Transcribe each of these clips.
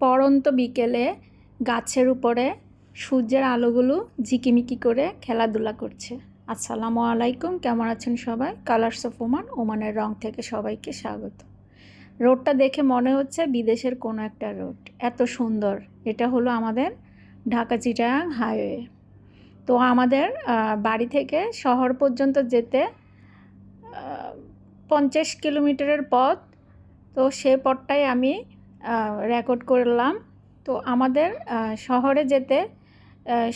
পড়ন্ত বিকেলে গাছের উপরে সূর্যের আলোগুলো ঝিকিমিকি করে খেলাধুলা করছে। আসসালামু আলাইকুম, কেমন আছেন সবাই? কালার্স অফ ওমান ওমানের রং থেকে সবাইকে স্বাগত। রোডটা দেখে মনে হচ্ছে বিদেশের কোনো একটা রোড। এত সুন্দর। এটা হলো আমাদের ঢাকা চিটাগাং হাইওয়ে। তো আমাদের বাড়ি থেকে শহর পর্যন্ত যেতে পঞ্চাশ কিলোমিটারের পথ। তো সে পথটাই আমি রেকর্ড করলাম। তো আমাদের শহরে যেতে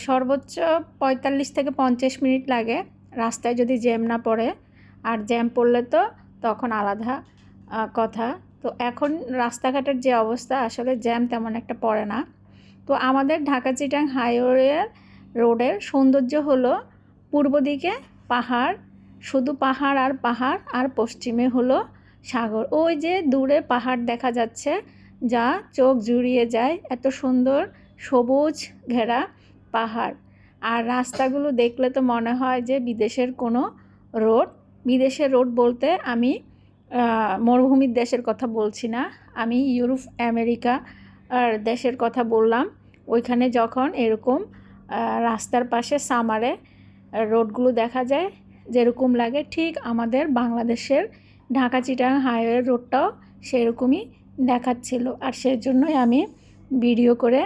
সর্বোচ্চ পঁয়তাল্লিশ থেকে পঞ্চাশ মিনিট লাগে। রাস্তায় যদি জ্যাম না পড়ে, আর জ্যাম পড়লে তো তখন আলাদা কথা। তো এখন রাস্তাঘাটের যে অবস্থা, আসলে জ্যাম তেমন একটা পড়ে না। তো আমাদের ঢাকা চিটাং হাইওয়ে রোডের সৌন্দর্য হলো পূর্ব দিকে পাহাড়, শুধু পাহাড় আর পাহাড়, আর পশ্চিমে হলো সাগর। ওই যে দূরে পাহাড় দেখা যাচ্ছে যা চোখ জুড়িয়ে যায়। এত সুন্দর সবুজ ঘেরা পাহাড়। আর রাস্তাগুলো দেখলে তো মনে হয় যে বিদেশের কোনো রোড। বিদেশের রোড বলতে আমি মরুভূমির দেশের কথা বলছি না। আমি ইউরোপ, আমেরিকা আর দেশের কথা বললাম। ওইখানে যখন এরকম রাস্তার পাশে সামারে রোডগুলো দেখা যায়, যেরকম লাগে, ঠিক আমাদের বাংলাদেশের ঢাকা চিটাং হাইওয়ে রোডটাও সেরকমই দেখাচ্ছিল আর সেজন্যই আমি ভিডিও করে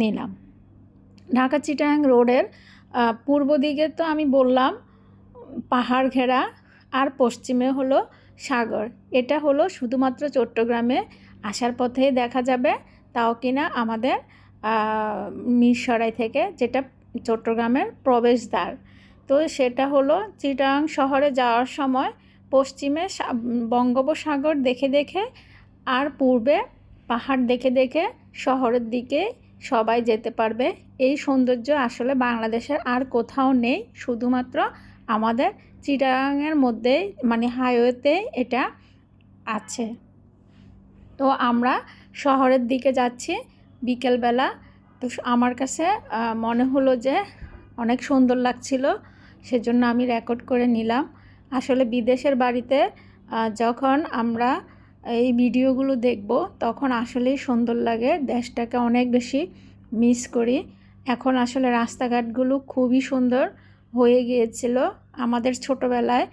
নিলাম। ঢাকা চিটাং রোডের পূর্ব দিকে তো আমি বললাম, পাহাড় ঘেরা আর পশ্চিমে হলো সাগর। এটা হলো শুধুমাত্র চট্টগ্রামে আসার পথেই দেখা যাবে, তাও কিনা আমাদের মিরসরাই থেকে যেটা চট্টগ্রামের প্রবেশদ্বার। তো সেটা হলো চিটাং শহরে যাওয়ার সময় পশ্চিমে বঙ্গোপসাগর দেখে দেখে আর পূর্বে পাহাড় দেখে দেখে শহরের দিকে সবাই যেতে পারবে। এই সৌন্দর্য আসলে বাংলাদেশের আর কোথাও নেই। শুধুমাত্র আমাদের চিটাগাংয়ের মধ্যেই মানে হাইওয়েতে এটা আছে। তো আমরা শহরের দিকে যাচ্ছি বিকেলবেলা। তো আমার কাছে মনে হলো যে অনেক সুন্দর লাগছিল, সেজন্য আমি রেকর্ড করে নিলাম। আসলে বিদেশের বাড়িতে যখন আমরা এই ভিডিওগুলো দেখব, তখন আসলেই সুন্দর লাগে। দেশটাকে অনেক বেশি মিস করি। এখন আসলে রাস্তাঘাটগুলো খুবই সুন্দর হয়ে গিয়েছিল আমাদের ছোটোবেলায়।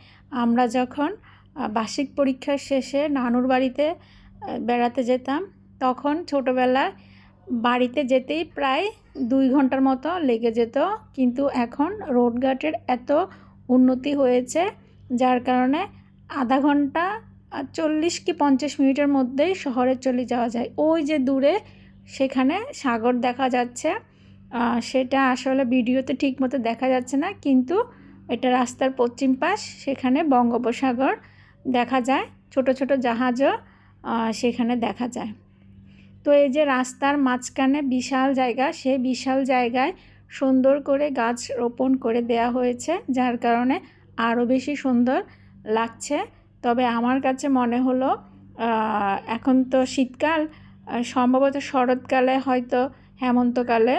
আমরা যখন বার্ষিক পরীক্ষার শেষে নানুর বাড়িতে বেড়াতে যেতাম, তখন ছোটোবেলায় বাড়িতে যেতেই প্রায় দুই ঘণ্টার মতো লেগে যেত। কিন্তু এখন রোডঘাটের এত উন্নতি হয়েছে, যার কারণে আধা ঘণ্টা আর চল্লিশ কি পঞ্চাশ মিনিটের মধ্যেই শহরে চলে যাওয়া যায়। ওই যে দূরে সেখানে সাগর দেখা যাচ্ছে। সেটা আসলে ভিডিওতে ঠিক মতো দেখা যাচ্ছে না, কিন্তু এটা রাস্তার পশ্চিম পাশ, সেখানে বঙ্গোপসাগর দেখা যায়। ছোট ছোট জাহাজও সেখানে দেখা যায়। তো এই যে রাস্তার মাঝখানে বিশাল জায়গা, সেই বিশাল জায়গায় সুন্দর করে গাছ রোপণ করে দেয়া হয়েছে, যার কারণে আরও বেশি সুন্দর লাগছে। তবে আমার কাছে মনে হলো এখন তো শীতকাল সম্ভবত শরৎকালে হয়তো হেমন্তকালে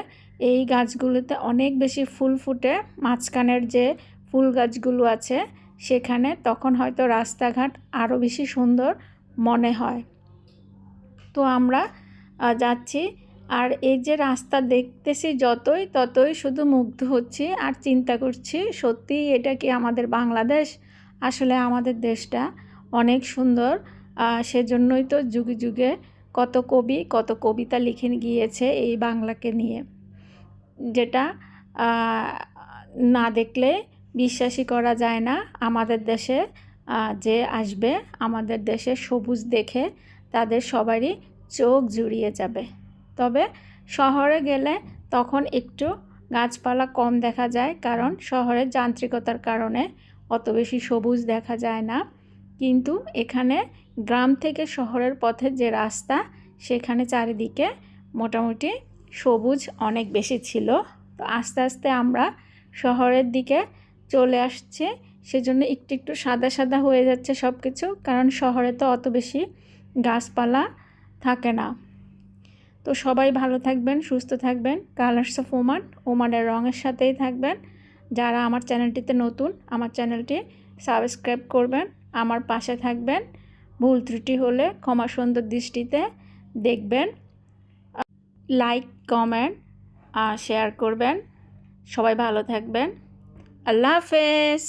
এই গাছগুলোতে অনেক বেশি ফুল ফুটে, মাঝখানের যে ফুল গাছগুলো আছে সেখানে তখন হয়তো রাস্তাঘাট আরও বেশি সুন্দর মনে হয়। তো আমরা যাচ্ছি। আর এই যে রাস্তা দেখতেছি যতই ততই শুধু মুগ্ধ হচ্ছি আর চিন্তা করছি সত্যি এটা কি আমাদের বাংলাদেশ? আসলে আমাদের দেশটা অনেক সুন্দর। সেজন্যই তো যুগে যুগে কত কবি, কত কবিতা লিখে গিয়েছে এই বাংলাকে নিয়ে। যেটা না দেখলে বিশ্বাসই করা যায় না আমাদের দেশে যে আসবে আমাদের দেশে সবুজ দেখে তাদের সবারই চোখ জুড়িয়ে যাবে। তবে শহরে গেলে তখন একটু গাছপালা কম দেখা যায় কারণ শহরের যান্ত্রিকতার কারণে অত বেশি সবুজ দেখা যায় না। কিন্তু এখানে গ্রাম থেকে শহরের পথে যে রাস্তা, সেখানে চারিদিকে মোটামুটি সবুজ অনেক বেশি ছিল। তো আস্তে আস্তে আমরা শহরের দিকে চলে আসছে। সেজন্য একটু একটু সাদা সাদা হয়ে যাচ্ছে সব কিছু কারণ শহরে তো অত বেশি গাছপালা থাকে না। তো সবাই ভালো থাকবেন, সুস্থ থাকবেন। কালার্স অফ ওমান ওমানের রঙের সাথেই থাকবেন। যারা আমার চ্যানেলটিতে নতুন, আমার চ্যানেলটি সাবস্ক্রাইব করবেন, আমার পাশে থাকবেন। ভুল ত্রুটি হলে ক্ষমা সুন্দর দৃষ্টিতে দেখবেন। লাইক, কমেন্ট শেয়ার করবেন। সবাই ভালো থাকবেন। আল্লাহ হাফেজ।